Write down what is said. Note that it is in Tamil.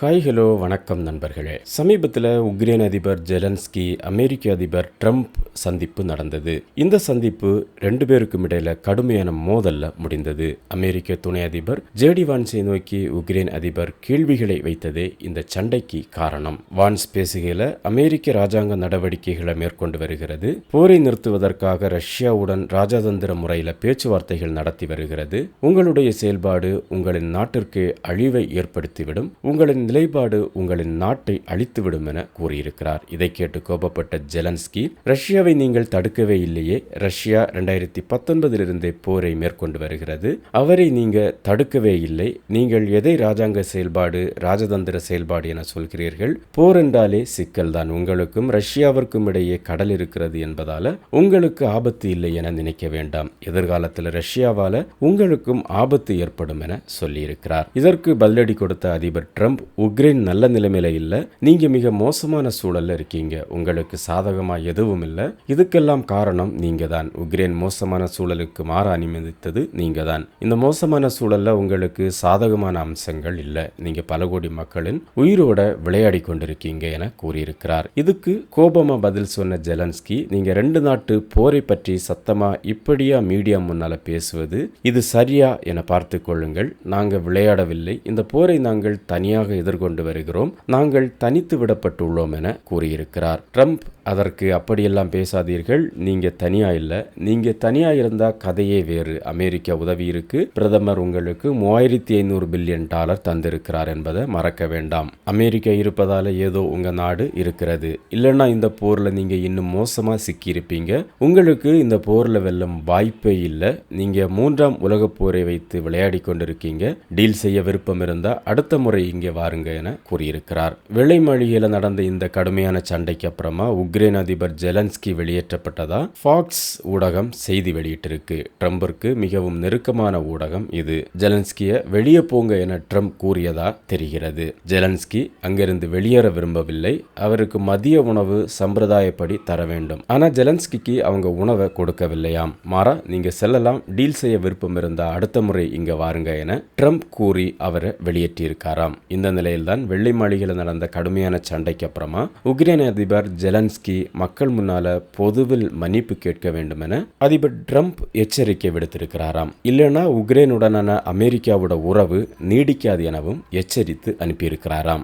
ஹாய் ஹலோ வணக்கம் நண்பர்களே. சமீபத்தில் உக்ரைன் அதிபர் ஜெலன்ஸ்கி அமெரிக்க அதிபர் ட்ரம்ப் சந்திப்பு நடந்தது. இந்த சந்திப்பு ரெண்டு பேருக்கும் இடையில கடுமையான மோதல்ல முடிந்தது. அமெரிக்க துணை அதிபர் ஜேடி வான்ஸை நோக்கி உக்ரைன் அதிபர் கேள்விகளை வைத்ததே இந்த சண்டைக்கு காரணம். வான்ஸ் பேசுகையில் அமெரிக்க ராஜாங்க நடவடிக்கைகளை மேற்கொண்டு வருகிறது. போரை நிறுத்துவதற்காக ரஷ்யாவுடன் ராஜதந்திர முறையில் பேச்சுவார்த்தைகள் நடத்தி வருகிறது. உங்களுடைய செயல்பாடு உங்களின் நாட்டிற்கு அழிவை ஏற்படுத்திவிடும். உங்களின் நிலைப்பாடு உங்களின் நாட்டை அழித்துவிடும் என கூறியிருக்கிறார். இதை கேட்டு கோபப்பட்ட ஜெலன்ஸ்கி ரஷ்யாவை நீங்கள் தடுக்கவே இல்லையே. ரஷ்யா ரெண்டாயிரத்தி பத்தொன்பதிலிருந்தே போரை மேற்கொண்டு வருகிறது. அவரை நீங்க தடுக்கவே இல்லை. நீங்கள் எதை ராஜாங்க செயல்பாடு ராஜதந்திர செயல்பாடு என சொல்கிறீர்கள்? போர் என்றாலே சிக்கல்தான் உங்களுக்கும் ரஷ்யாவிற்கும் இடையே கடல் இருக்கிறது என்பதால உங்களுக்கு ஆபத்து இல்லை என நினைக்க வேண்டாம். எதிர்காலத்தில் ரஷ்யாவால உங்களுக்கும் ஆபத்து ஏற்படும் என சொல்லியிருக்கிறார். இதற்கு பதிலடி கொடுத்த அதிபர் ட்ரம்ப் உக்ரைன் நல்ல நிலைமையில இல்லை. நீங்க மிக மோசமான சூழல்ல இருக்கீங்க. உங்களுக்கு சாதகமா எதுவும் இல்லை. இதுக்கெல்லாம் காரணம் நீங்க தான் உக்ரைன் மோசமான சூழலுக்கு மாற அனுமதித்தது நீங்க தான் இந்த மோசமான சூழல்ல உங்களுக்கு சாதகமான அம்சங்கள் இல்லை. நீங்க பல கோடி மக்களின் உயிரோட விளையாடி கொண்டிருக்கீங்க என கூறியிருக்கிறார். இதுக்கு கோபமா பதில் சொன்ன ஜெலன்ஸ்கி நீங்க ரெண்டு நாட்டு போரை பற்றி சத்தமா இப்படியா மீடியா முன்னால பேசுவது? இது சரியா? என பார்த்து கொள்ளுங்கள். நாங்கள் விளையாடவில்லை. இந்த போரை நாங்கள் தனியாக எதிர்கொண்டு வருகிறோம். நாங்கள் தனித்து விடப்பட்டுள்ளோம் என கூறியிருக்கிறார். ட்ரம்ப் அதற்கு அப்படியெல்லாம் பேசாதீர்கள். நீங்கள் தனியாக இல்லை. நீங்கள் தனியாக இருந்தால் கதையே வேறு. அமெரிக்கா உதவி இருக்கு. பிரதமர் உங்களுக்கு மூவாயிரத்தி ஐநூறு பில்லியன் டாலர் தந்திருக்கிறார் என்பதை மறக்க வேண்டாம். அமெரிக்கா இருப்பதால் ஏதோ உங்கள் நாடு இருக்கிறது. இல்லைன்னா இந்த போரில் நீங்கள் இன்னும் மோசமாக சிக்கியிருப்பீங்க. உங்களுக்கு இந்த போரில் வெல்லும் வாய்ப்பே இல்லை. நீங்கள் மூன்றாம் உலகப் போரை வைத்து விளையாடி கொண்டிருக்கீங்க. டீல் செய்ய விருப்பம் இருந்தால் அடுத்த முறை இங்கே வாருங்க என கூறியிருக்கிறார். வெள்ளை மாளிகையில் நடந்த இந்த கடுமையான சண்டைக்கு அப்புறமா உக்ரைன் அதிபர் ஜெலன்ஸ்கி வெளியேற்றப்பட்டதா? ஃபாக்ஸ் ஊடகம் செய்தி வெளியிட்டிருக்கு. ட்ரம்பிற்கு மிகவும் நெருக்கமான ஊடகம் இது. ஜெலன்ஸ்கிய வெளியே போங்க என ட்ரம்ப் கூறியதா தெரிகிறது. ஜெலன்ஸ்கி அங்கிருந்து வெளியேற விரும்பவில்லை. அவருக்கு மதிய உணவு சம்பிரதாயப்படி தர வேண்டும். ஆனா ஜெலன்ஸ்கிக்கு அவங்க உணவை கொடுக்கவில்லையாம். மாறா நீங்க செல்லலாம் டீல் செய்ய விருப்பம் இருந்தா அடுத்த முறை இங்க வாருங்க என ட்ரம்ப் கூறி அவரை வெளியேற்றியிருக்காராம். இந்த நிலையில்தான் வெள்ளை மாளிகையில் நடந்த கடுமையான சண்டைக்கு அப்புறமா உக்ரைன் அதிபர் ஜெலன்ஸ்கி மக்கள் முன்னால பொதுவில் மன்னிப்பு கேட்க வேண்டும் என அதிபர் ட்ரம்ப் எச்சரிக்கை விடுத்திருக்கிறாராம். இல்லைனா உக்ரைனுடனான அமெரிக்காவோட உறவு நீடிக்காது எனவும் எச்சரித்து அனுப்பியிருக்கிறாராம்.